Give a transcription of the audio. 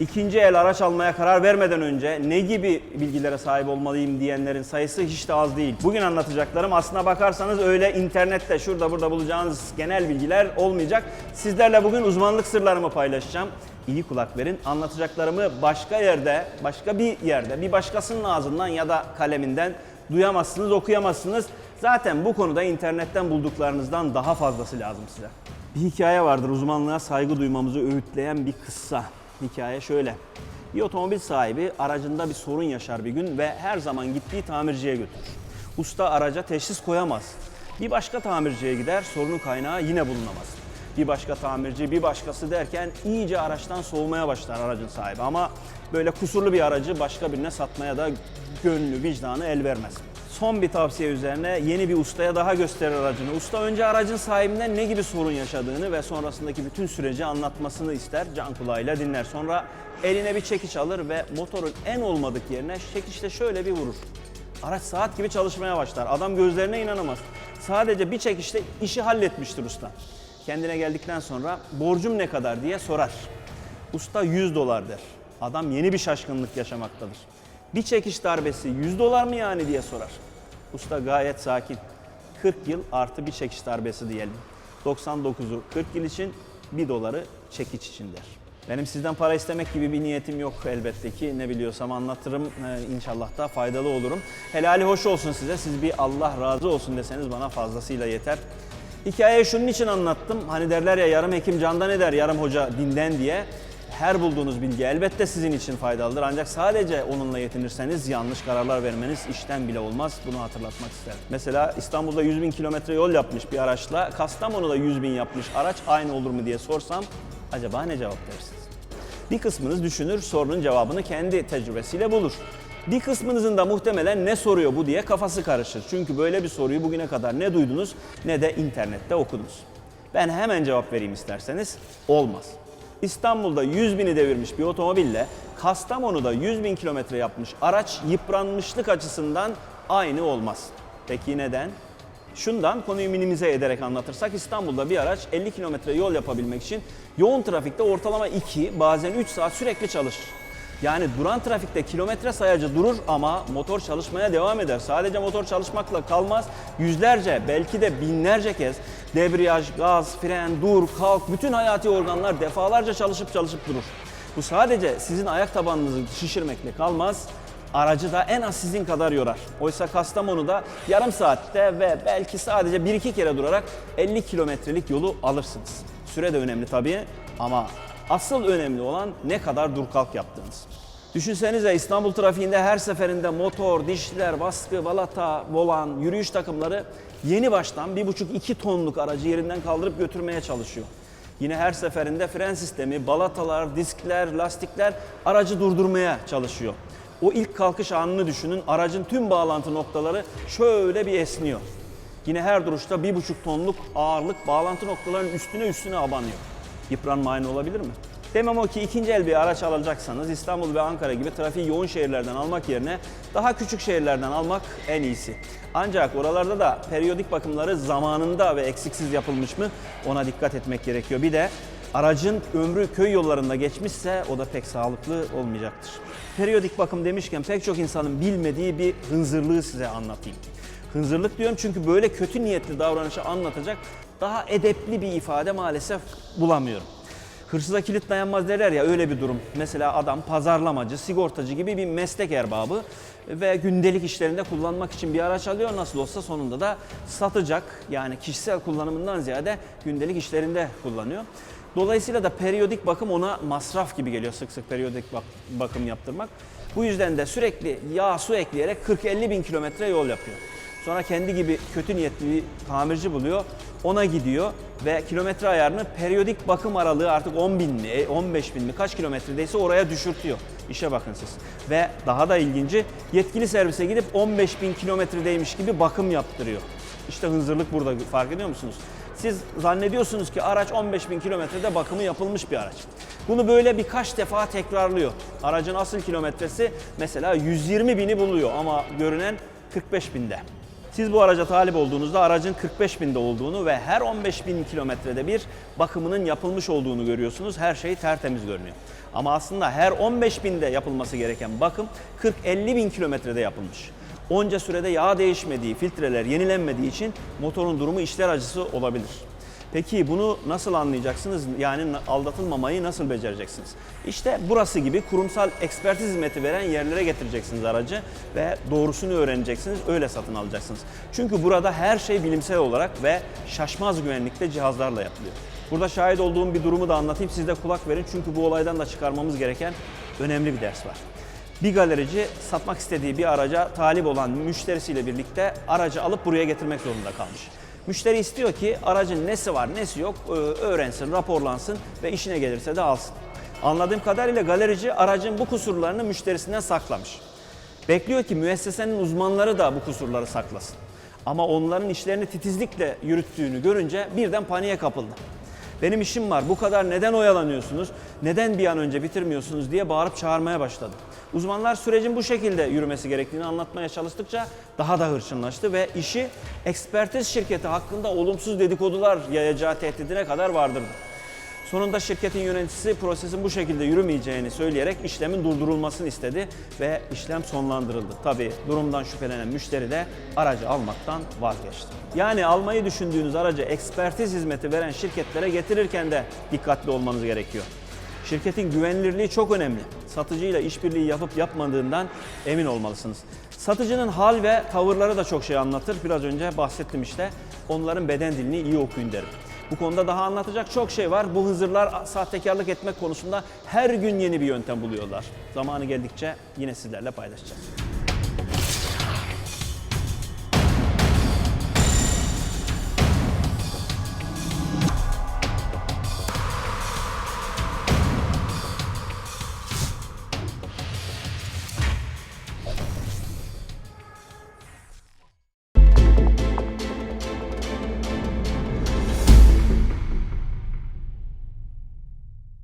İkinci el araç almaya karar vermeden önce ne gibi bilgilere sahip olmalıyım diyenlerin sayısı hiç de az değil. Bugün anlatacaklarım aslına bakarsanız öyle internette şurada burada bulacağınız genel bilgiler olmayacak. Sizlerle bugün uzmanlık sırlarımı paylaşacağım. İyi kulak verin. Anlatacaklarımı başka yerde, başka bir yerde, bir başkasının ağzından ya da kaleminden duyamazsınız, okuyamazsınız. Zaten bu konuda internetten bulduklarınızdan daha fazlası lazım size. Bir hikaye vardır uzmanlığa saygı duymamızı öğütleyen bir kıssa. Hikaye şöyle. Bir otomobil sahibi aracında bir sorun yaşar bir gün ve her zaman gittiği tamirciye götürür. Usta araca teşhis koyamaz. Bir başka tamirciye gider, sorunun kaynağı yine bulunamaz. Bir başka tamirci, bir başkası derken iyice araçtan soğumaya başlar aracın sahibi. Ama böyle kusurlu bir aracı başka birine satmaya da gönlü, vicdanı el vermez. Son bir tavsiye üzerine yeni bir ustaya daha gösterir aracını. Usta önce aracın sahibinden ne gibi sorun yaşadığını ve sonrasındaki bütün süreci anlatmasını ister. Can kulağıyla dinler. Sonra eline bir çekiç alır ve motorun en olmadık yerine çekiçle şöyle bir vurur. Araç saat gibi çalışmaya başlar. Adam gözlerine inanamaz. Sadece bir çekişte işi halletmiştir usta. Kendine geldikten sonra borcum ne kadar diye sorar. Usta 100 dolar der. Adam yeni bir şaşkınlık yaşamaktadır. Bir çekiş darbesi 100 dolar mı yani diye sorar. Usta gayet sakin. 40 yıl artı bir çekiş darbesi diyelim. 99'u 40 yıl için 1 doları çekiç için der. Benim sizden para istemek gibi bir niyetim yok elbette ki. Ne biliyorsam anlatırım. Ee, inşallah da faydalı olurum. Helali hoş olsun size. Siz bir Allah razı olsun deseniz bana fazlasıyla yeter. Hikayeyi şunun için anlattım. Hani derler ya yarım hekim candan eder, yarım hoca dinden diye. Her bulduğunuz bilgi elbette sizin için faydalıdır. Ancak sadece onunla yetinirseniz yanlış kararlar vermeniz işten bile olmaz. Bunu hatırlatmak isterim. Mesela İstanbul'da 100 bin kilometre yol yapmış bir araçla Kastamonu'da 100 bin yapmış araç aynı olur mu diye sorsam acaba ne cevap verirsiniz? Bir kısmınız düşünür, sorunun cevabını kendi tecrübesiyle bulur. Bir kısmınızın da muhtemelen ne soruyor bu diye kafası karışır. Çünkü böyle bir soruyu bugüne kadar ne duydunuz ne de internette okudunuz. Ben hemen cevap vereyim isterseniz. Olmaz. İstanbul'da 100 bini devirmiş bir otomobille Kastamonu'da 100 bin kilometre yapmış araç yıpranmışlık açısından aynı olmaz. Peki neden? Şundan konuyu minimize ederek anlatırsak İstanbul'da bir araç 50 kilometre yol yapabilmek için yoğun trafikte ortalama 2 bazen 3 saat sürekli çalışır. Yani duran trafikte kilometre sayacı durur ama motor çalışmaya devam eder. Sadece motor çalışmakla kalmaz. Yüzlerce belki de binlerce kez debriyaj, gaz, fren, dur, kalk bütün hayati organlar defalarca çalışıp çalışıp durur. Bu sadece sizin ayak tabanınızı şişirmekle kalmaz aracı da en az sizin kadar yorar. Oysa Kastamonu'da yarım saatte ve belki sadece 1-2 kere durarak 50 kilometrelik yolu alırsınız. Süre de önemli tabii ama asıl önemli olan ne kadar dur kalk yaptığınız. Düşünsenize İstanbul trafiğinde her seferinde motor, dişliler, baskı, balata, volan, yürüyüş takımları yeni baştan 1,5-2 tonluk aracı yerinden kaldırıp götürmeye çalışıyor. Yine her seferinde fren sistemi, balatalar, diskler, lastikler aracı durdurmaya çalışıyor. O ilk kalkış anını düşünün. Aracın tüm bağlantı noktaları şöyle bir esniyor. Yine her duruşta bir buçuk tonluk ağırlık bağlantı noktalarının üstüne üstüne abanıyor. Yıpranma aynı olabilir mi? Demem o ki ikinci el bir araç alacaksanız İstanbul ve Ankara gibi trafiği yoğun şehirlerden almak yerine daha küçük şehirlerden almak en iyisi. Ancak oralarda da periyodik bakımları zamanında ve eksiksiz yapılmış mı ona dikkat etmek gerekiyor. Bir de aracın ömrü köy yollarında geçmişse o da pek sağlıklı olmayacaktır. Periyodik bakım demişken pek çok insanın bilmediği bir hınzırlığı size anlatayım. Hınzırlık diyorum çünkü böyle kötü niyetli davranışı anlatacak daha edepli bir ifade maalesef bulamıyorum. Hırsıza kilit dayanmaz derler ya öyle bir durum. Mesela adam pazarlamacı, sigortacı gibi bir meslek erbabı ve gündelik işlerinde kullanmak için bir araç alıyor. Nasıl olsa sonunda da satacak. Yani kişisel kullanımından ziyade gündelik işlerinde kullanıyor. Dolayısıyla da periyodik bakım ona masraf gibi geliyor sık sık periyodik bak- bakım yaptırmak. Bu yüzden de sürekli yağ su ekleyerek 40-50 bin kilometre yol yapıyor. Sonra kendi gibi kötü niyetli bir tamirci buluyor. Ona gidiyor ve kilometre ayarını periyodik bakım aralığı artık 10 bin mi, 15 bin mi kaç kilometredeyse oraya düşürtüyor. İşe bakın siz. Ve daha da ilginci yetkili servise gidip 15 bin kilometredeymiş gibi bakım yaptırıyor. İşte hınzırlık burada fark ediyor musunuz? Siz zannediyorsunuz ki araç 15 bin kilometrede bakımı yapılmış bir araç. Bunu böyle birkaç defa tekrarlıyor. Aracın asıl kilometresi mesela 120 bini buluyor ama görünen 45 binde. Siz bu araca talip olduğunuzda aracın 45 binde olduğunu ve her 15 bin kilometrede bir bakımının yapılmış olduğunu görüyorsunuz. Her şey tertemiz görünüyor. Ama aslında her 15 binde yapılması gereken bakım 40-50 bin kilometrede yapılmış. Onca sürede yağ değişmediği, filtreler yenilenmediği için motorun durumu işler acısı olabilir. Peki bunu nasıl anlayacaksınız? Yani aldatılmamayı nasıl becereceksiniz? İşte burası gibi kurumsal ekspertiz hizmeti veren yerlere getireceksiniz aracı ve doğrusunu öğreneceksiniz, öyle satın alacaksınız. Çünkü burada her şey bilimsel olarak ve şaşmaz güvenlikte cihazlarla yapılıyor. Burada şahit olduğum bir durumu da anlatayım, siz de kulak verin çünkü bu olaydan da çıkarmamız gereken önemli bir ders var. Bir galerici satmak istediği bir araca talip olan müşterisiyle birlikte aracı alıp buraya getirmek zorunda kalmış. Müşteri istiyor ki aracın nesi var nesi yok e, öğrensin, raporlansın ve işine gelirse de alsın. Anladığım kadarıyla galerici aracın bu kusurlarını müşterisinden saklamış. Bekliyor ki müessesenin uzmanları da bu kusurları saklasın. Ama onların işlerini titizlikle yürüttüğünü görünce birden paniğe kapıldı. Benim işim var, bu kadar neden oyalanıyorsunuz, neden bir an önce bitirmiyorsunuz diye bağırıp çağırmaya başladı. Uzmanlar sürecin bu şekilde yürümesi gerektiğini anlatmaya çalıştıkça daha da hırçınlaştı ve işi ekspertiz şirketi hakkında olumsuz dedikodular yayacağı tehdidine kadar vardırdı. Sonunda şirketin yöneticisi prosesin bu şekilde yürümeyeceğini söyleyerek işlemin durdurulmasını istedi ve işlem sonlandırıldı. Tabi durumdan şüphelenen müşteri de aracı almaktan vazgeçti. Yani almayı düşündüğünüz aracı ekspertiz hizmeti veren şirketlere getirirken de dikkatli olmanız gerekiyor. Şirketin güvenilirliği çok önemli. Satıcıyla işbirliği yapıp yapmadığından emin olmalısınız. Satıcının hal ve tavırları da çok şey anlatır. Biraz önce bahsettim işte. Onların beden dilini iyi okuyun derim. Bu konuda daha anlatacak çok şey var. Bu hızırlar sahtekarlık etmek konusunda her gün yeni bir yöntem buluyorlar. Zamanı geldikçe yine sizlerle paylaşacağız.